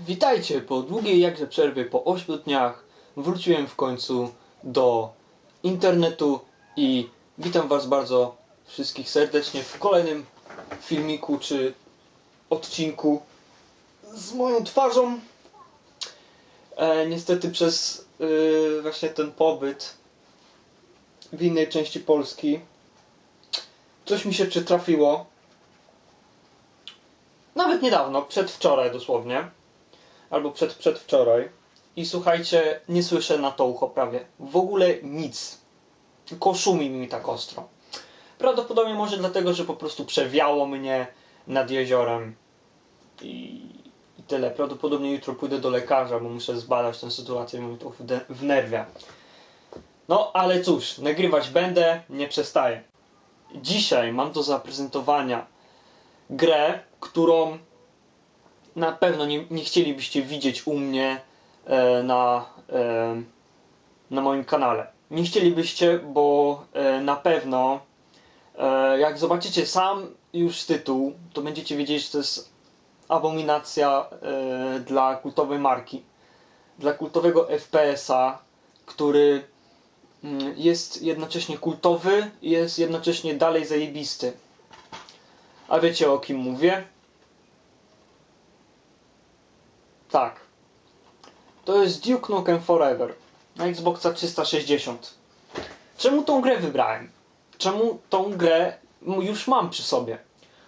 Witajcie po długiej jakże przerwie, po 8 dniach wróciłem w końcu do internetu i witam Was bardzo wszystkich serdecznie w kolejnym filmiku czy odcinku z moją twarzą. E, niestety przez e, właśnie ten pobyt w innej części Polski coś mi się przytrafiło. Nawet niedawno, przedwczoraj dosłownie albo przed, przedwczoraj. I słuchajcie, nie słyszę na to ucho prawie. W ogóle nic. Tylko szumi mi tak ostro. Prawdopodobnie może dlatego, że po prostu przewiało mnie nad jeziorem. I, i tyle. Prawdopodobnie jutro pójdę do lekarza, bo muszę zbadać tę sytuację, bo mi to wnerwia. No, ale cóż, nagrywać będę, nie przestaję. Dzisiaj mam do zaprezentowania grę, którą na pewno nie, nie chcielibyście widzieć u mnie e, na, e, na moim kanale. Nie chcielibyście, bo e, na pewno e, jak zobaczycie sam już tytuł, to będziecie wiedzieć, że to jest abominacja e, dla kultowej marki. Dla kultowego FPS-a, który mm, jest jednocześnie kultowy i jest jednocześnie dalej zajebisty. A wiecie o kim mówię? Tak. To jest Duke Nukem Forever na Xboxa 360. Czemu tą grę wybrałem? Czemu tą grę już mam przy sobie?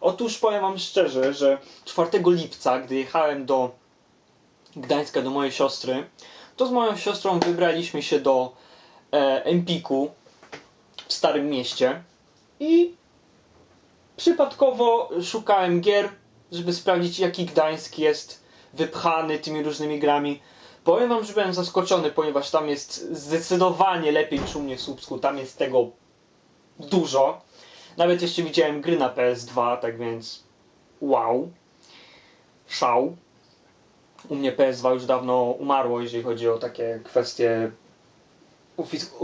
Otóż powiem wam szczerze, że 4 lipca, gdy jechałem do Gdańska do mojej siostry, to z moją siostrą wybraliśmy się do e, Empiku w Starym Mieście i przypadkowo szukałem gier, żeby sprawdzić jaki Gdańsk jest wypchany tymi różnymi grami. Powiem wam, że byłem zaskoczony, ponieważ tam jest zdecydowanie lepiej niż u mnie w Słupsku. Tam jest tego dużo. Nawet jeszcze widziałem gry na PS2, tak więc wow. Szał. U mnie PS2 już dawno umarło, jeżeli chodzi o takie kwestie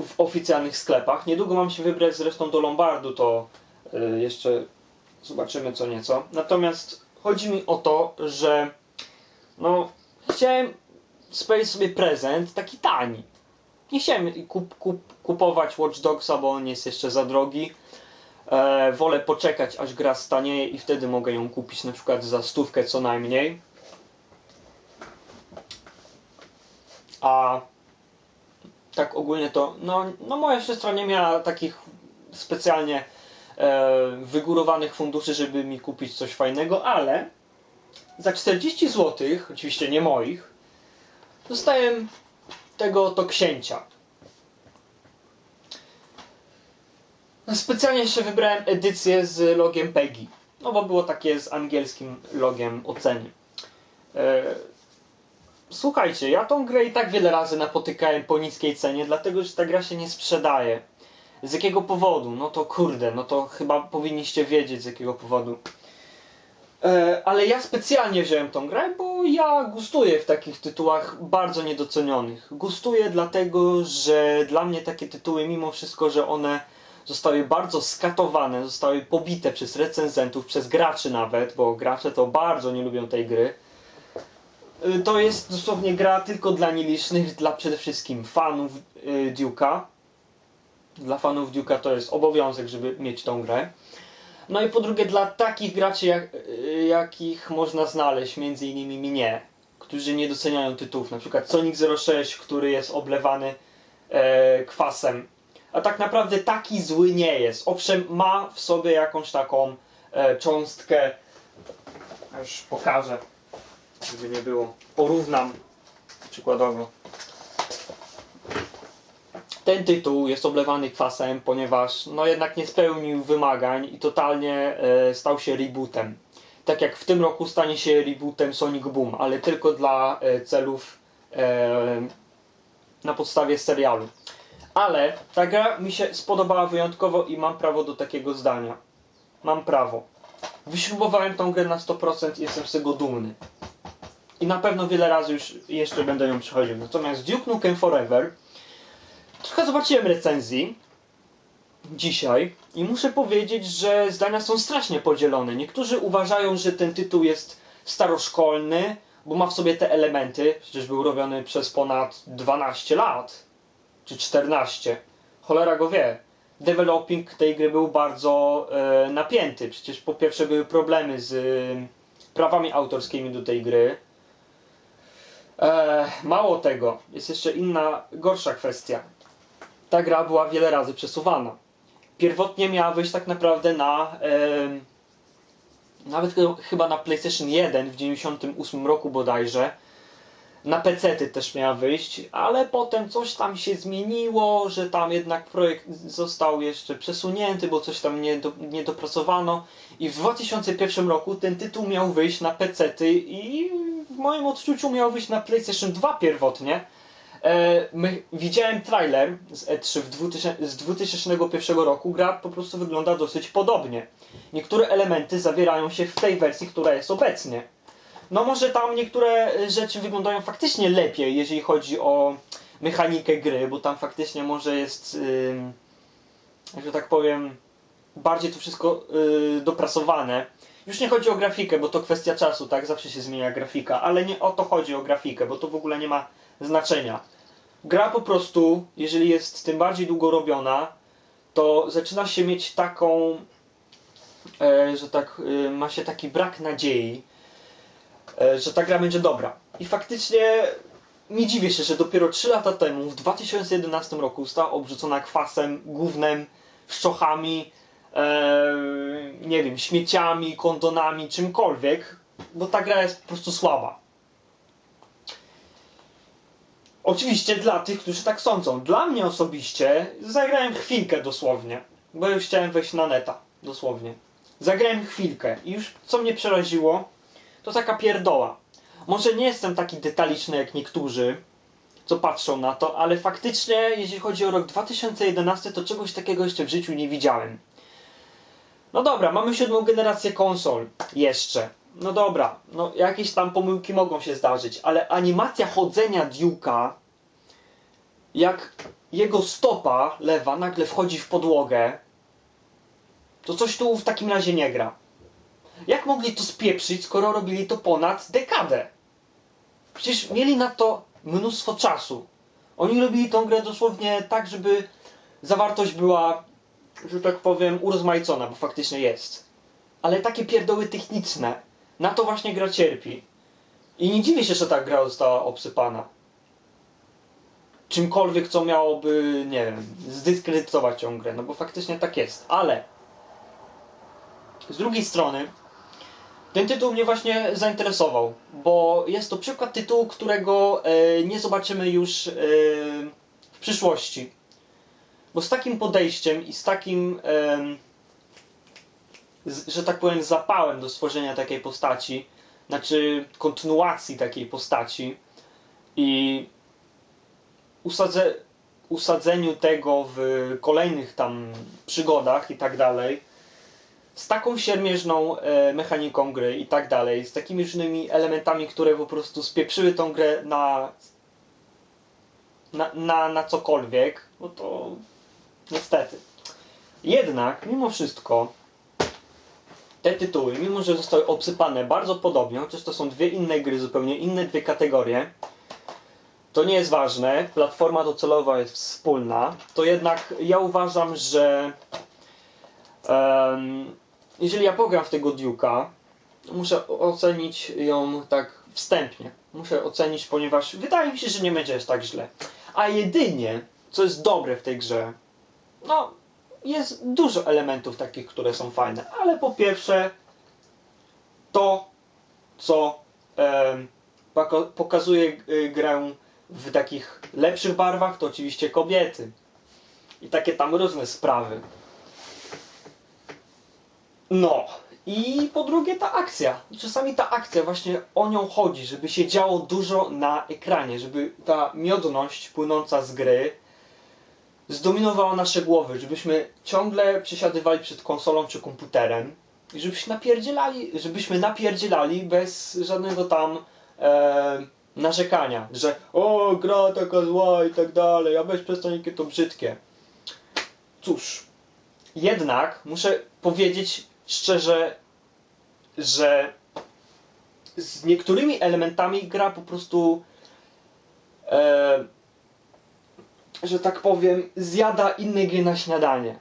w oficjalnych sklepach. Niedługo mam się wybrać zresztą do Lombardu, to y, jeszcze zobaczymy co nieco. Natomiast chodzi mi o to, że chciałem sprawić sobie prezent taki tani. Nie chciałem kup, kup, kupować Watch Dogsa, bo on jest jeszcze za drogi. E, wolę poczekać, aż gra stanieje i wtedy mogę ją kupić na przykład za stówkę co najmniej. A tak ogólnie to, no, no moja siostra nie miała takich specjalnie e, wygórowanych funduszy, żeby mi kupić coś fajnego, ale za 40 zł, oczywiście nie moich, dostałem tego oto księcia. No, Specjalnie jeszcze wybrałem edycję z logiem PEGI. No bo było takie z angielskim logiem oceny. E, Słuchajcie, ja tą grę i tak wiele razy napotykałem po niskiej cenie, dlatego że ta gra się nie sprzedaje. Z jakiego powodu? No to kurde, no to chyba powinniście wiedzieć z jakiego powodu. E, ale ja specjalnie wziąłem tą grę, bo ja gustuję w takich tytułach bardzo niedocenionych. Gustuję dlatego, że dla mnie takie tytuły, mimo wszystko, że one zostały bardzo skatowane, zostały pobite przez recenzentów, przez graczy nawet, bo gracze to bardzo nie lubią tej gry. Y, To jest dosłownie gra tylko dla nielicznych, dla przede wszystkim fanów y, Duke'a. Dla fanów Duke'a to jest obowiązek, żeby mieć tą grę. No i po drugie dla takich graczy, jak, y, jakich można znaleźć, między innymi mnie, którzy nie doceniają tytułów, na przykład Sonic 06, który jest oblewany e, kwasem. A tak naprawdę taki zły nie jest. Owszem, ma w sobie jakąś taką e, cząstkę, już pokażę, żeby nie było. Porównam przykładowo. Ten tytuł jest oblewany kwasem, ponieważ no jednak nie spełnił wymagań i totalnie e, stał się rebootem. Tak jak w tym roku stanie się rebootem Sonic Boom, ale tylko dla e, celów e, na podstawie serialu. Ale ta gra mi się spodobała wyjątkowo i mam prawo do takiego zdania. Mam prawo. Wyśrubowałem tą grę na 100% i jestem z tego dumny. I na pewno wiele razy już jeszcze będę ją przechodził. Natomiast Duke Nukem Forever trochę zobaczyłem recenzji dzisiaj i muszę powiedzieć, że zdania są strasznie podzielone. Niektórzy uważają, że ten tytuł jest staroszkolny, bo ma w sobie te elementy, przecież był robiony przez ponad 12 lat, czy 14. Cholera go wie. Developing tej gry był bardzo e, napięty. Przecież po pierwsze były problemy z e, prawami autorskimi do tej gry. E, mało tego, jest jeszcze inna, gorsza kwestia. Ta gra była wiele razy przesuwana. Pierwotnie miała wyjść tak naprawdę na e, nawet ch- chyba na PlayStation 1 w 98 roku bodajże. Na PC też miała wyjść, ale potem coś tam się zmieniło, że tam jednak projekt został jeszcze przesunięty, bo coś tam nie, do, nie dopracowano. I w 2001 roku ten tytuł miał wyjść na PC i w moim odczuciu miał wyjść na PlayStation 2 pierwotnie. E, my, widziałem trailer z E3 w 2000, z 2001 roku. Gra po prostu wygląda dosyć podobnie. Niektóre elementy zawierają się w tej wersji, która jest obecnie. No może tam niektóre rzeczy wyglądają faktycznie lepiej, jeżeli chodzi o mechanikę gry, bo tam faktycznie może jest, ym, że tak powiem, bardziej to wszystko yy, dopracowane. Już nie chodzi o grafikę, bo to kwestia czasu, tak? Zawsze się zmienia grafika, ale nie o to chodzi o grafikę, bo to w ogóle nie ma znaczenia. Gra po prostu, jeżeli jest tym bardziej długo robiona, to zaczyna się mieć taką, e, że tak, e, ma się taki brak nadziei, e, że ta gra będzie dobra. I faktycznie nie dziwię się, że dopiero 3 lata temu, w 2011 roku, została obrzucona kwasem, gównem, szczochami, nie wiem, śmieciami, kondonami, czymkolwiek, bo ta gra jest po prostu słaba. Oczywiście dla tych, którzy tak sądzą. Dla mnie osobiście zagrałem chwilkę dosłownie, bo już chciałem wejść na neta, dosłownie. Zagrałem chwilkę i już co mnie przeraziło, to taka pierdoła. Może nie jestem taki detaliczny jak niektórzy, co patrzą na to, ale faktycznie, jeśli chodzi o rok 2011, to czegoś takiego jeszcze w życiu nie widziałem. No dobra, mamy siódmą generację konsol. Jeszcze. No dobra, no jakieś tam pomyłki mogą się zdarzyć, ale animacja chodzenia Duke'a, jak jego stopa lewa nagle wchodzi w podłogę, to coś tu w takim razie nie gra. Jak mogli to spieprzyć, skoro robili to ponad dekadę? Przecież mieli na to mnóstwo czasu. Oni robili tą grę dosłownie tak, żeby zawartość była, że tak powiem, urozmaicona, bo faktycznie jest. Ale takie pierdoły techniczne, na to właśnie gra cierpi. I nie dziwię się, że ta gra została obsypana. Czymkolwiek, co miałoby, nie wiem, zdyskredytować tą grę, no bo faktycznie tak jest. Ale z drugiej strony, ten tytuł mnie właśnie zainteresował, bo jest to przykład tytułu, którego e, nie zobaczymy już e, w przyszłości. Bo z takim podejściem i z takim, e, że tak powiem, zapałem do stworzenia takiej postaci, znaczy kontynuacji takiej postaci i usadze, usadzeniu tego w kolejnych tam przygodach i tak dalej, z taką siermierzną e, mechaniką gry i tak dalej, z takimi różnymi elementami, które po prostu spieprzyły tą grę na, na, na, na cokolwiek, no to niestety. Jednak, mimo wszystko, te tytuły, mimo że zostały obsypane bardzo podobnie, chociaż to są dwie inne gry, zupełnie inne dwie kategorie, to nie jest ważne, platforma docelowa jest wspólna, to jednak ja uważam, że um, jeżeli ja pogram w tego Duke'a, muszę ocenić ją tak wstępnie. Muszę ocenić, ponieważ wydaje mi się, że nie będzie aż tak źle. A jedynie, co jest dobre w tej grze, no, jest dużo elementów takich, które są fajne, ale po pierwsze, to, co poko- pokazuje y, grę w takich lepszych barwach, to oczywiście kobiety. I takie tam różne sprawy. No. I po drugie ta akcja. Czasami ta akcja właśnie o nią chodzi, żeby się działo dużo na ekranie, żeby ta miodność płynąca z gry zdominowała nasze głowy, żebyśmy ciągle przesiadywali przed konsolą czy komputerem i żebyśmy napierdzielali, żebyśmy napierdzielali bez żadnego tam e, narzekania, że o, gra taka zła i tak dalej, a weź przestań, jakie to brzydkie. Cóż, jednak muszę powiedzieć szczerze, że z niektórymi elementami gra po prostu, e, że tak powiem, zjada inne gry na śniadanie.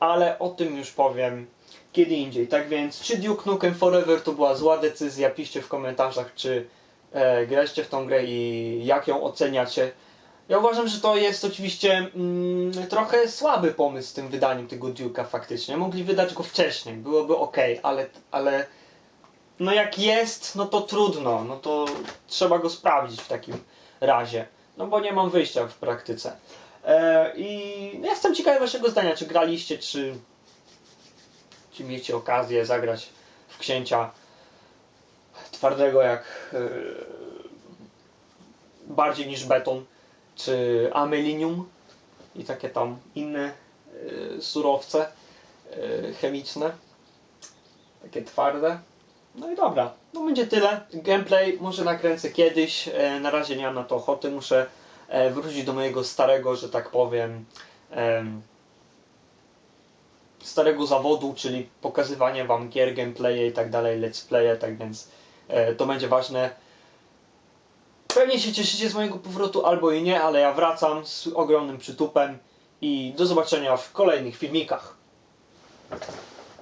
Ale o tym już powiem kiedy indziej. Tak więc, czy Duke Nukem Forever to była zła decyzja? Piszcie w komentarzach, czy e, graliście w tą grę i jak ją oceniacie. Ja uważam, że to jest oczywiście mm, trochę słaby pomysł z tym wydaniem tego Duke'a faktycznie. Mogli wydać go wcześniej, byłoby ok, ale, ale no jak jest, no to trudno, no to trzeba go sprawdzić w takim razie. No bo nie mam wyjścia w praktyce. E, I ja jestem ciekawy waszego zdania, czy graliście, czy, czy mieliście okazję zagrać w księcia twardego jak e, bardziej niż beton, czy amelinium i takie tam inne e, surowce chemiczne, takie twarde. No i dobra, no będzie tyle. Gameplay może nakręcę kiedyś, e, na razie nie mam na to ochoty, muszę e, wrócić do mojego starego, że tak powiem, em, starego zawodu, czyli pokazywanie wam gier, gameplaye i tak dalej, let's playe, tak więc e, to będzie ważne. Pewnie się cieszycie z mojego powrotu, albo i nie, ale ja wracam z ogromnym przytupem i do zobaczenia w kolejnych filmikach.